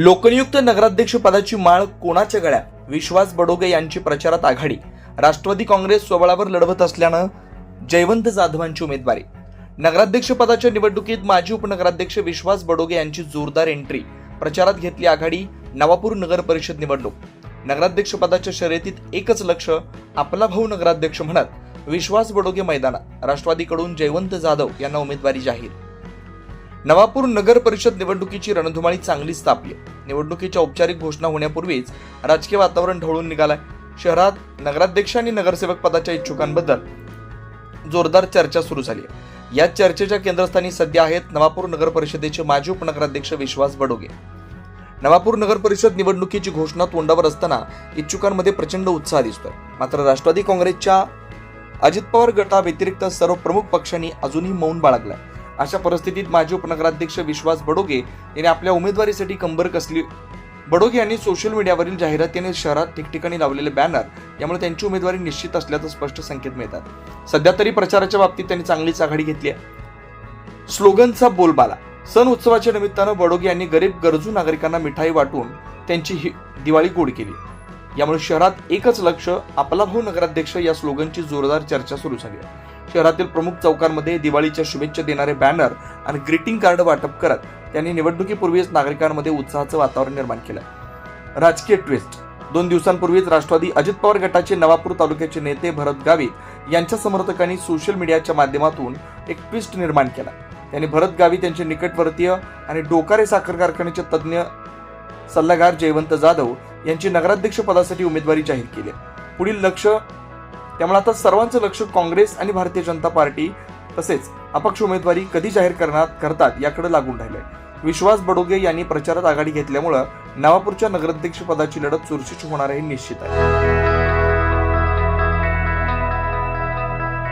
लोकनियुक्त नगराध्यक्ष पदाची माळ कोणाच्या गळ्यात? विश्वास बडोगे यांची प्रचारात आघाडी. राष्ट्रवादी काँग्रेस स्वबळावर लढवत असल्यानं जयवंत जाधवांची उमेदवारी. नगराध्यक्ष पदाच्या निवडणुकीत माजी उपनगराध्यक्ष विश्वास बडोगे यांची जोरदार एंट्री प्रचारात घेतली आघाडी नवापूर नगर परिषद निवडणूक. नगराध्यक्ष पदाच्या शर्यतीत एकच लक्ष आपला भाऊ नगराध्यक्ष म्हणत विश्वास बडोगे मैदानात. राष्ट्रवादीकडून जयवंत जाधव यांना उमेदवारी जाहीर. नवापूर नगर परिषद निवडणुकीची रणधुमाळी चांगलीच तापली निवडणुकीच्या औपचारिक घोषणा होण्यापूर्वीच राजकीय वातावरण ढवळून निघालंय. शहरात नगराध्यक्ष आणि नगरसेवक पदाच्या इच्छुकांबद्दल जोरदार चर्चा सुरू झाली आहे. या चर्चेच्या केंद्रस्थानी सध्या आहेत नवापूर नगर परिषदेचे माजी उपनगराध्यक्ष विश्वास बडोगे. नवापूर नगर परिषद निवडणुकीची घोषणा तोंडावर असताना इच्छुकांमध्ये प्रचंड उत्साह दिसतोय. मात्र राष्ट्रवादी काँग्रेसच्या अजित पवार गटाव्यतिरिक्त सर्व प्रमुख पक्षांनी अजूनही मौन बाळगलंय. अशा परिस्थितीत माजी उपनगराध्यक्ष विश्वास बडोगे यांनी आपल्या उमेदवारीसाठी कंबर कसली बडोगे यांनी सोशल मीडियावरील जाहिरातीने शहरात ठिकठिकाणी लावलेले बॅनर यामुळे त्यांची उमेदवारी निश्चित असल्याचं स्पष्ट संकेत मिळतात. सध्या तरी प्रचाराच्या बाबतीत त्यांनी चांगलीच आघाडी घेतली आहे. स्लोगनचा बोलबाला. सण उत्सवाच्या निमित्तानं बडोगे यांनी गरीब गरजू नागरिकांना मिठाई वाटून त्यांची ही दिवाळी गोड केली. यामुळे शहरात एकच लक्ष आपला भाऊ नगराध्यक्ष या स्लोगनची जोरदार चर्चा सुरू झाली आहे. शहरातील प्रमुख चौकांमध्ये दिवाळीच्या शुभेच्छा देणारे बॅनर आणि ग्रीटिंग कार्ड वाटप करत त्यांनी निवडणुकीपूर्वीच नागरिकांमध्ये उत्साहाचं वातावरण निर्माण केलं. राजकीय ट्विस्ट दोन दिवसांपूर्वीच राष्ट्रवादी अजित पवार गटाचे नवापूर तालुक्याचे नेते भरत गावित यांच्या समर्थकांनी सोशल मीडियाच्या माध्यमातून एक ट्विस्ट निर्माण केला. त्यांनी भरत गावित त्यांचे निकटवर्तीय आणि डोकारे साखर कारखान्याचे तज्ज्ञ सल्लागार जयवंत जाधव यांची नगराध्यक्ष पदासाठी उमेदवारी जाहीर केली. पुढील लक्ष त्यामुळे आता सर्वांचं लक्ष काँग्रेस आणि भारतीय जनता पार्टी तसेच अपक्ष उमेदवारी कधी जाहीर करणार करतात याकडे लागून राहिलंय. विश्वास बडोगे यांनी प्रचारात आघाडी घेतल्यामुळं नवापूरच्या नगराध्यक्ष पदाची लढत चुरशीची होणार हे निश्चित आहे.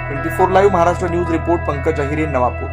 Twenty four live Maharashtra news report Pankaj Ahire Navapur.